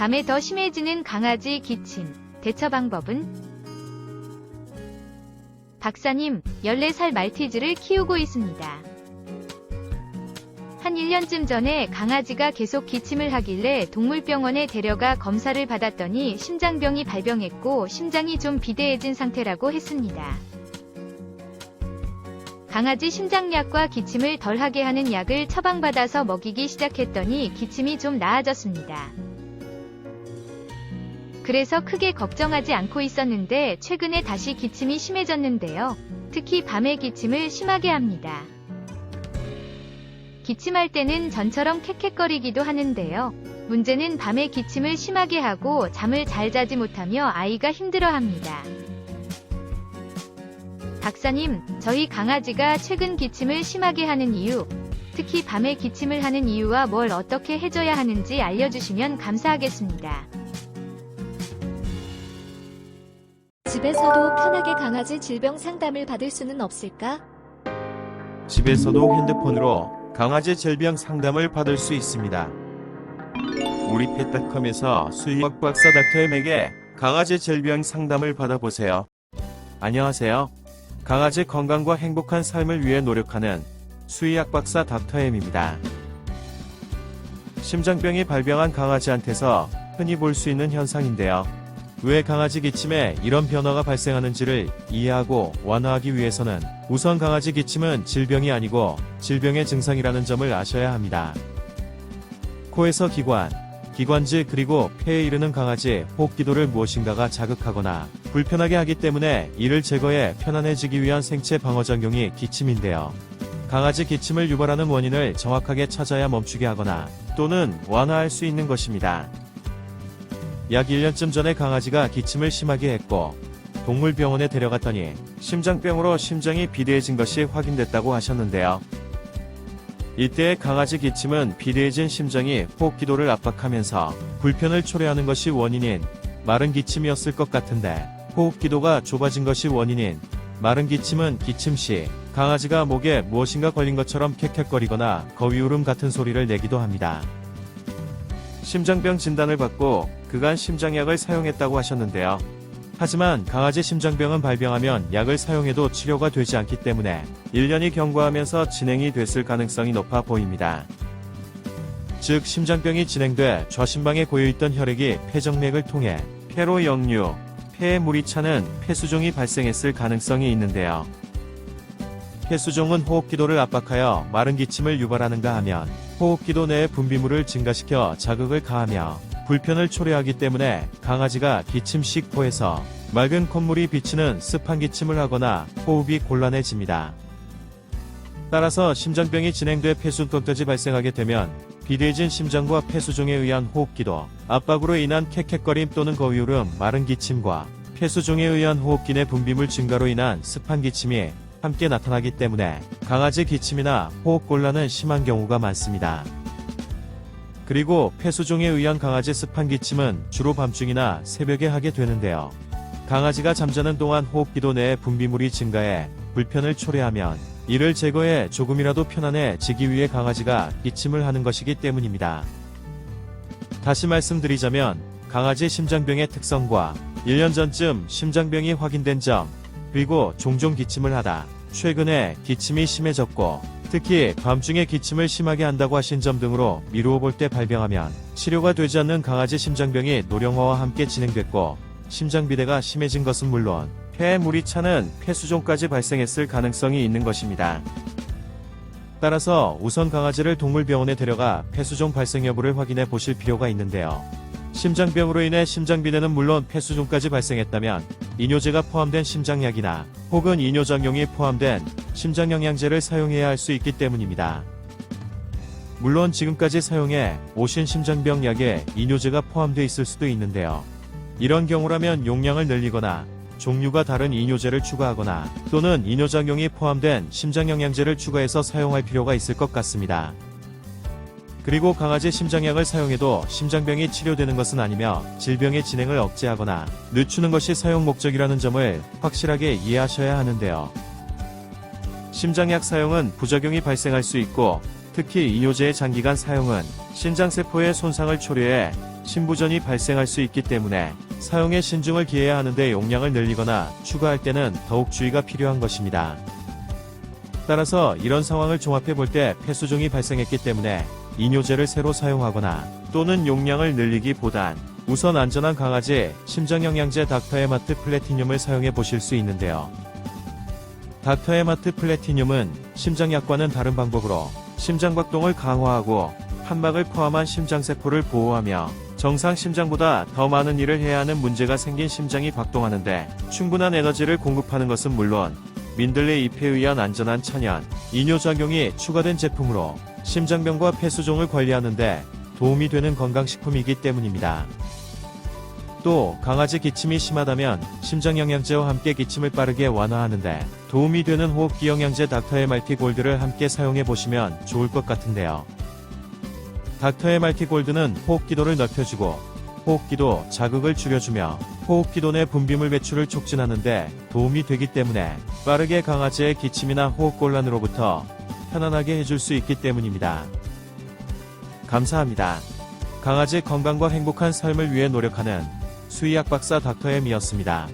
밤에 더 심해지는 강아지 기침. 대처 방법은? 박사님, 14살 말티즈를 키우고 있습니다. 한 1년쯤 전에 강아지가 계속 기침을 하길래 동물병원에 데려가 검사를 받았더니 심장병이 발병했고 심장이 좀 비대해진 상태라고 했습니다. 강아지 심장약과 기침을 덜하게 하는 약을 처방받아서 먹이기 시작했더니 기침이 좀 나아졌습니다. 그래서 크게 걱정하지 않고 있었는데 최근에 다시 기침이 심해졌는데요. 특히 밤에 기침을 심하게 합니다. 기침할 때는 전처럼 캑캑거리기도 하는데요. 문제는 밤에 기침을 심하게 하고 잠을 잘 자지 못하며 아이가 힘들어합니다. 박사님, 저희 강아지가 최근 기침을 심하게 하는 이유, 특히 밤에 기침을 하는 이유와 뭘 어떻게 해줘야 하는지 알려주시면 감사하겠습니다. 집에서도 편하게 강아지 질병 상담을 받을 수는 없을까? 집에서도 핸드폰으로 강아지 질병 상담을 받을 수 있습니다. 우리 펫닷컴에서 수의학 박사 닥터엠에게 강아지 질병 상담을 받아보세요. 안녕하세요. 강아지 건강과 행복한 삶을 위해 노력하는 수의학 박사 닥터엠입니다. 심장병이 발병한 강아지한테서 흔히 볼 수 있는 현상인데요. 왜 강아지 기침에 이런 변화가 발생하는지를 이해하고 완화하기 위해서는 우선 강아지 기침은 질병이 아니고 질병의 증상이라는 점을 아셔야 합니다. 코에서 기관, 기관지 그리고 폐에 이르는 강아지 호흡기도를 무엇인가가 자극하거나 불편하게 하기 때문에 이를 제거해 편안해지기 위한 생체 방어 작용이 기침인데요. 강아지 기침을 유발하는 원인을 정확하게 찾아야 멈추게 하거나 또는 완화할 수 있는 것입니다. 약 1년쯤 전에 강아지가 기침을 심하게 했고 동물병원에 데려갔더니 심장병으로 심장이 비대해진 것이 확인됐다고 하셨는데요. 이때 강아지 기침은 비대해진 심장이 호흡기도를 압박하면서 불편을 초래하는 것이 원인인 마른 기침이었을 것 같은데 호흡기도가 좁아진 것이 원인인 마른 기침은 기침 시 강아지가 목에 무엇인가 걸린 것처럼 캑캑거리거나 거위울음 같은 소리를 내기도 합니다. 심장병 진단을 받고 그간 심장약을 사용했다고 하셨는데요. 하지만 강아지 심장병은 발병하면 약을 사용해도 치료가 되지 않기 때문에 1년이 경과하면서 진행이 됐을 가능성이 높아 보입니다. 즉 심장병이 진행돼 좌심방에 고여있던 혈액이 폐정맥을 통해 폐로 역류, 폐에 물이 차는 폐수종이 발생했을 가능성이 있는데요. 폐수종은 호흡기도를 압박하여 마른 기침을 유발하는가 하면 호흡기도 내의 분비물을 증가시켜 자극을 가하며 불편을 초래하기 때문에 강아지가 기침 시 코에서 맑은 콧물이 비치는 습한 기침을 하거나 호흡이 곤란해집니다. 따라서 심장병이 진행돼 폐수통까지 발생하게 되면 비대해진 심장과 폐수종에 의한 호흡기도, 압박으로 인한 캑캑거림 또는 거위울음, 마른 기침과 폐수종에 의한 호흡기 내 분비물 증가로 인한 습한 기침이 함께 나타나기 때문에 강아지 기침이나 호흡곤란은 심한 경우가 많습니다. 그리고 폐수종에 의한 강아지 습한 기침은 주로 밤중이나 새벽에 하게 되는데요. 강아지가 잠자는 동안 호흡기도 내에 분비물이 증가해 불편을 초래하면 이를 제거해 조금이라도 편안해지기 위해 강아지가 기침을 하는 것이기 때문입니다. 다시 말씀드리자면 강아지 심장병의 특성과 1년 전쯤 심장병이 확인된 점, 그리고 종종 기침을 하다 최근에 기침이 심해졌고 특히 밤중에 기침을 심하게 한다고 하신 점 등으로 미루어 볼 때 발병하면 치료가 되지 않는 강아지 심장병이 노령화와 함께 진행됐고 심장비대가 심해진 것은 물론 폐에 물이 차는 폐수종까지 발생했을 가능성이 있는 것입니다. 따라서 우선 강아지를 동물병원에 데려가 폐수종 발생 여부를 확인해 보실 필요가 있는데요. 심장병으로 인해 심장비대는 물론 폐수종까지 발생했다면 이뇨제가 포함된 심장약이나 혹은 이뇨작용이 포함된 심장영양제를 사용해야 할 수 있기 때문입니다. 물론 지금까지 사용해 오신 심장병 약에 이뇨제가 포함되어 있을 수도 있는데요. 이런 경우라면 용량을 늘리거나 종류가 다른 이뇨제를 추가하거나 또는 이뇨작용이 포함된 심장영양제를 추가해서 사용할 필요가 있을 것 같습니다. 그리고 강아지 심장약을 사용해도 심장병이 치료되는 것은 아니며 질병의 진행을 억제하거나 늦추는 것이 사용 목적이라는 점을 확실하게 이해하셔야 하는데요. 심장약 사용은 부작용이 발생할 수 있고 특히 이뇨제의 장기간 사용은 신장세포의 손상을 초래해 신부전이 발생할 수 있기 때문에 사용에 신중을 기해야 하는데 용량을 늘리거나 추가할 때는 더욱 주의가 필요한 것입니다. 따라서 이런 상황을 종합해 볼 때 폐수종이 발생했기 때문에 이뇨제를 새로 사용하거나 또는 용량을 늘리기보단 우선 안전한 강아지 심장영양제 닥터에마트 플래티늄을 사용해 보실 수 있는데요. 닥터에마트 플래티늄은 심장약과는 다른 방법으로 심장박동을 강화하고 판막을 포함한 심장세포를 보호하며 정상 심장보다 더 많은 일을 해야 하는 문제가 생긴 심장이 박동하는데 충분한 에너지를 공급하는 것은 물론 민들레 잎에 의한 안전한 천연, 이뇨작용이 추가된 제품으로 심장병과 폐수종을 관리하는데 도움이 되는 건강식품이기 때문입니다. 또 강아지 기침이 심하다면 심장 영양제와 함께 기침을 빠르게 완화하는데 도움이 되는 호흡기 영양제 닥터의 말티 골드를 함께 사용해 보시면 좋을 것 같은데요. 닥터의 말티 골드는 호흡기도를 넓혀주고 호흡기도 자극을 줄여주며 호흡기도 내 분비물 배출을 촉진하는데 도움이 되기 때문에 빠르게 강아지의 기침이나 호흡곤란으로부터 편안하게 해줄 수 있기 때문입니다. 감사합니다. 강아지 건강과 행복한 삶을 위해 노력하는 수의학 박사 닥터엠이었습니다.